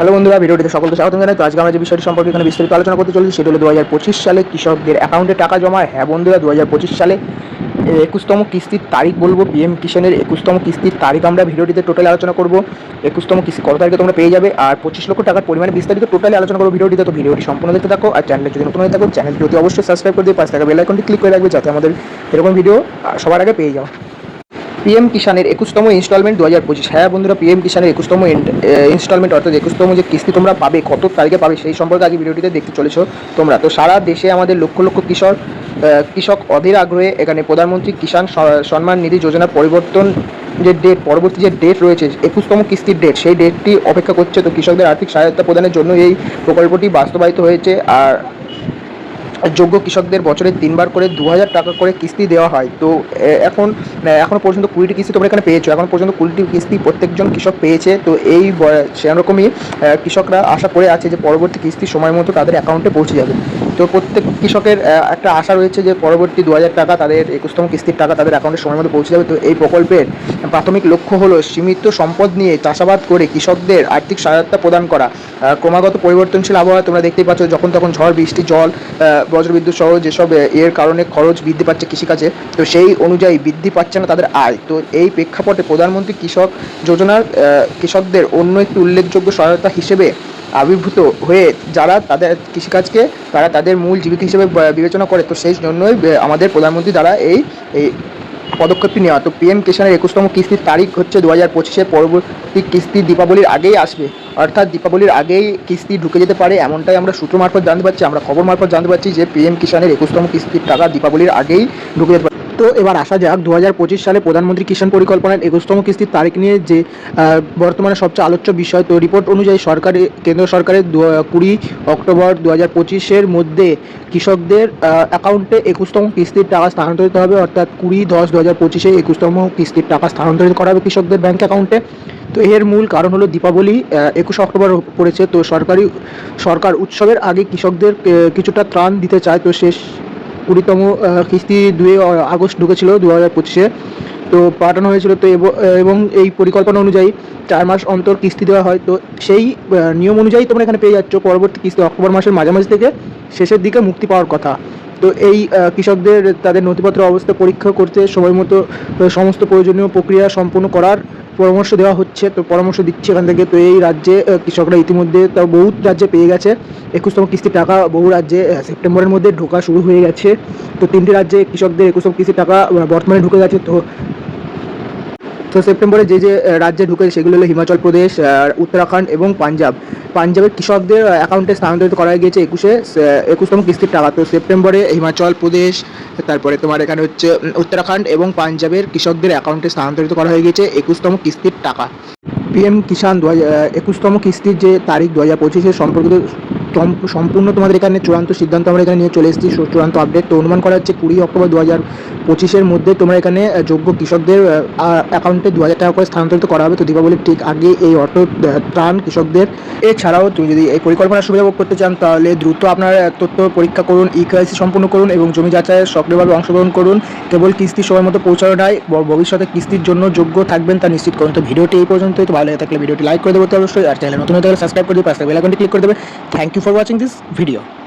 Hello বন্ধুরা, ভিডিওটিতে সকলকে স্বাগত জানাই। তো আজকে আমরা যে বিষয়টি সম্পর্কে এখানে বিস্তারিত আলোচনা করতে চলেছি, সেটা হলো দু হাজার পঁচিশ সালে কৃষকদের অ্যাকাউন্টে টাকা জমা। হ্যাঁ বন্ধুরা দু হাজার পঁচিশ সালে একুশতম কিস্তির তারিখ বলব, পিএম কিষানের একুশতম কিস্তির তারিখ আমরা ভিডিওটিতে টোটালি আলোচনা করব। একুশতম কিস্তি কত তারিখে তোমরা পেয়ে যাবে, আর পঁচিশ লক্ষ টাকার পরিমাণে বিস্তারিত টোটালি আলোচনা করব ভিডিওটিতে। তো ভিডিওটি সম্পূর্ণ দেখতে থাকো, আর চ্যানেলে যদি নতুন হয়ে থাকো চ্যানেলটি অতি অবশ্যই সাবস্ক্রাইব করে দিয়ে পাশে থাকা বেল আইকনটি ক্লিক করে রাখবে, যাতে আমাদের এরকম ভিডিও সবার আগে পেয়ে যাও। পিএম কিষানের একুশতম ইনস্টলমেন্ট দু হাজার পঁচিশ। হ্যাঁ বন্ধুরা পিএম কিষানের একুশতম ইনস্টলমেন্ট অর্থাৎ একুশতম যে কিস্তি তোমরা পাবে, কত তারিখে পাবে সেই সম্পর্কে আজ ভিডিওটিতে দেখতে চলেছো তোমরা। তো সারা দেশে আমাদের লক্ষ লক্ষ কৃষক কৃষক অধীর আগ্রহে এখানে প্রধানমন্ত্রী কিষাণ সম্মান নিধি যোজনার পরিবর্তন যে ডেট পরবর্তী যে ডেট রয়েছে, একুশতম কিস্তির ডেট সেই ডেটটি অপেক্ষা করছে। তো কৃষকদের আর্থিক সহায়তা প্রদানের জন্য এই প্রকল্পটি বাস্তবায়িত হয়েছে। আর যোগ্য কৃষকদের বছরে তিনবার করে দু হাজার টাকা করে কিস্তি দেওয়া হয়। তো এখন এখনও পর্যন্ত কুড়িটি কিস্তি তোমরা এখানে পেয়েছ। এখন পর্যন্ত কুড়িটি কিস্তি প্রত্যেকজন কৃষক পেয়েছে। তো এই সেরকমই কৃষকরা আশা করে আছে যে পরবর্তী কিস্তি সময় মতো তাদের অ্যাকাউন্টে পৌঁছে যাবে। তো প্রত্যেক কৃষকের একটা আশা রয়েছে যে পরবর্তী দু হাজার টাকা তাদের একুশতম কিস্তির টাকা তাদের অ্যাকাউন্টে সময় মতো পৌঁছে যাবে। তো এই প্রকল্পের প্রাথমিক লক্ষ্য হলো সীমিত সম্পদ নিয়ে চাষাবাদ করে কৃষকদের আর্থিক সহায়তা প্রদান করা। ক্রমাগত পরিবর্তনশীল আবহাওয়া তোমরা দেখতেই পাচ্ছ, যখন তখন ঝড়, বৃষ্টি, জল বজ্রবিদ্যুৎ সহ যেসব এর কারণে খরচ বৃদ্ধি পাচ্ছে কৃষিকাজে, তো সেই অনুযায়ী বৃদ্ধি পাচ্ছে না তাদের আয়। তো এই প্রেক্ষাপটে প্রধানমন্ত্রী কৃষক যোজনার কৃষকদের অন্য একটি উল্লেখযোগ্য সহায়তা হিসেবে আবির্ভূত হয়ে যারা তাদের কৃষিকাজকে, তারা তাদের মূল জীবিকা হিসেবে বিবেচনা করে, তো সেই জন্যই আমাদের প্রধানমন্ত্রী দ্বারা এই এই পদক্ষেপটি নেওয়া। তো পিএম কিষাণের একুশতম কিস্তির তারিখ হচ্ছে দু হাজার পঁচিশে পরবর্তী কিস্তি দীপাবলির আগেই আসবে। অর্থাৎ দীপাবলির আগেই কিস্তি ঢুকে যেতে পারে, এমনটাই আমরা সূত্র মারফত জানতে পারছি। আমরা খবর মারফত জানতে পারছি যে, পিএম কিষাণের একুশতম কিস্তির টাকা দীপাবলির আগেই ঢুকে যেতে পারে। তো এবার আসা যাক। দু হাজার পঁচিশ সালে প্রধানমন্ত্রী কিষাণ পরিকল্পনার একুশতম কিস্তির তারিখ নিয়ে যে বর্তমানে সবচেয়ে আলোচ্য বিষয়, তো রিপোর্ট অনুযায়ী সরকারি, কেন্দ্র সরকারের কুড়ি অক্টোবর দু হাজার পঁচিশের মধ্যে কৃষকদের অ্যাকাউন্টে একুশতম কিস্তির টাকা স্থানান্তরিত হবে, অর্থাৎ কুড়ি দশ দু হাজার পঁচিশে একুশতম কিস্তির টাকা স্থানান্তরিত করা হবে কৃষকদের ব্যাঙ্ক অ্যাকাউন্টে তো এর মূল কারণ হলো দীপাবলি একুশে অক্টোবর পড়েছে, তো সরকারি, সরকার উৎসবের আগে কৃষকদের কিছুটা ত্রাণ দিতে চায়, তো শেষ কুড়িতম কিস্তি দুই আগস্ট ঢুকেছিল দু হাজার পঁচিশে। তো পাঠানো হয়েছিল, তো এব- এই পরিকল্পনা অনুযায়ী চার মাস অন্তর কিস্তি দেওয়া হয়। তো সেই নিয়ম অনুযায়ী তোমরা এখানে পেয়ে যাচ্ছ পরবর্তী কিস্তি অক্টোবর মাসের মাঝামাঝি থেকে শেষের দিকে মুক্তি পাওয়ার কথা। তো এই কৃষকদের তাদের নথিপত্র অবস্থা পরীক্ষা করতে সময় মতো সমস্ত প্রয়োজনীয় প্রক্রিয়া সম্পন্ন করার পরামর্শ দেওয়া হচ্ছে, তো পরামর্শ দিচ্ছে এখান থেকে। তো এই রাজ্যে কৃষকরা ইতিমধ্যে তাও বহু রাজ্যে পেয়ে গেছে। একুশতম কিস্তির টাকা বহু রাজ্যে সেপ্টেম্বরের মধ্যে ঢোকা শুরু হয়ে গেছে। তো তিনটি রাজ্যে কৃষকদের একুশতম কিস্তির টাকা বর্তমানে ঢুকে গেছে। তো তো সেপ্টেম্বরে যে যে রাজ্যে ঢুকেছে সেগুলো হলো হিমাচল প্রদেশ উত্তরাখণ্ড এবং পাঞ্জাব। পাঞ্জাবের কৃষকদের অ্যাকাউন্টে স্থানান্তরিত করা গিয়েছে একুশে একুশতম কিস্তির টাকা। তো সেপ্টেম্বরে হিমাচল প্রদেশ, তারপরে তোমার এখানে হচ্ছে উত্তরাখণ্ড এবং পাঞ্জাবের কৃষকদের অ্যাকাউন্টে স্থানান্তরিত করা হয়ে গিয়েছে একুশতম কিস্তির টাকা। পিএম কিষাণ দু হাজার একুশতম কিস্তির যে তারিখ দু হাজার পঁচিশের সম্পর্কিত সম- সম্পূর্ণ তোমাদের এখানে চূড়ান্ত সিদ্ধান্ত আমরা এখানে নিয়ে চলে এসেছি। চূড়ান্ত আপডেট তো অনুমান করা হচ্ছে কুড়ি অক্টোবর দু হাজার পঁচিশের মধ্যে তোমরা এখানে যোগ্য কৃষকদের অ্যাকাউন্টে দু হাজার টাকা করে স্থানান্তরিত করা হবে। তো দীপাবলির ঠিক আগে এই আহ, ত্রাণ কৃষকদের। এছাড়াও তুমি যদি এই পরিকল্পনার সুবিধা ভোগ করতে চান তাহলে দ্রুত আপনার তথ্য পরীক্ষা করুন ই কেআইসি সম্পূর্ণ করুন এবং জমি যাচাইয়ের সক্রিয়ভাবে অংশগ্রহণ করুন। কেবল কিস্তি সময় মতো পৌঁছানো নয় ভবিষ্যতে কিস্তির জন্য যোগ্য থাকবেন তা নিশ্চিত করুন। তো ভিডিওটি এই পর্যন্তই। তো ভালো থাকলে ভিডিওটি লাইক করে দেবো অবশ্যই। আর চ্যানেল নতুন হয়ে থাকলে সাবস্ক্রাইব করে দিয়ে পাশে বেল আইকনটি ক্লিক করে দেবে। Thank you you for watching this video.